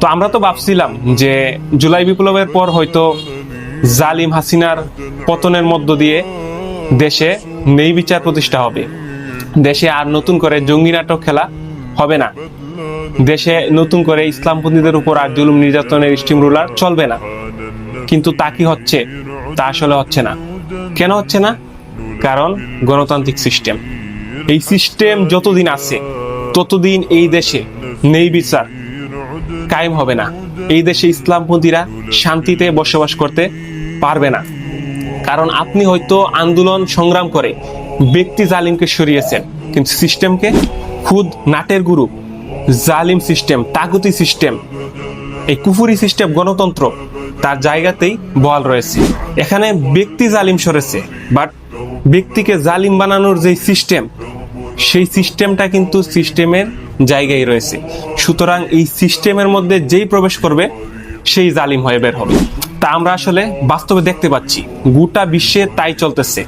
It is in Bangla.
তো আমরা তো ভাবছিলাম যে জুলাই বিপ্লবের পর হয়তো জালিম হাসিনার পতনের মধ্য দিয়ে দেশে নেই বিচার প্রতিষ্ঠা হবে। দেশে আর নতুন করে জঙ্গি নাটক খেলা হবে না। দেশে নতুন করে ইসলামপন্থীদের উপর আর জুলুম নির্যাতনের স্টিম রুলার চলবে না। কিন্তু তা কি হচ্ছে? তা আসলে হচ্ছে না। কেন হচ্ছে না? কারণ গণতান্ত্রিক সিস্টেম। এই সিস্টেম যতদিন আছে, ততদিন এই দেশে নেই বিচার কায়েম হবে না। এই দেশে ইসলামপন্থীরা শান্তিতে বসবাস করতে পারবে না। কারণ আপনি হয়তো আন্দোলন সংগ্রাম করে ব্যক্তি জালিমকে সরিয়েছেন, কিন্তু সিস্টেমকে খুদ নাটের গুরু, জালিম সিস্টেম, তাগুতি সিস্টেম, এই কুফুরি সিস্টেম, গণতন্ত্র তার জায়গাতেই বহাল রয়েছে। এখানে ব্যক্তি জালিম সরেছে, বাট ব্যক্তিকে জালিম বানানোর যে সিস্টেম, সেই সিস্টেমটা কিন্তু সিস্টেমের জায়গায় রয়েছে। সুতরাং এই সিস্টেমের মধ্যে যেই প্রবেশ করবে, সেই জালিম হয়ে বের হবে। তা আমরা আসলে বাস্তবে দেখতে পাচ্ছি। গোটা বিশ্বে তাই চলতেছে।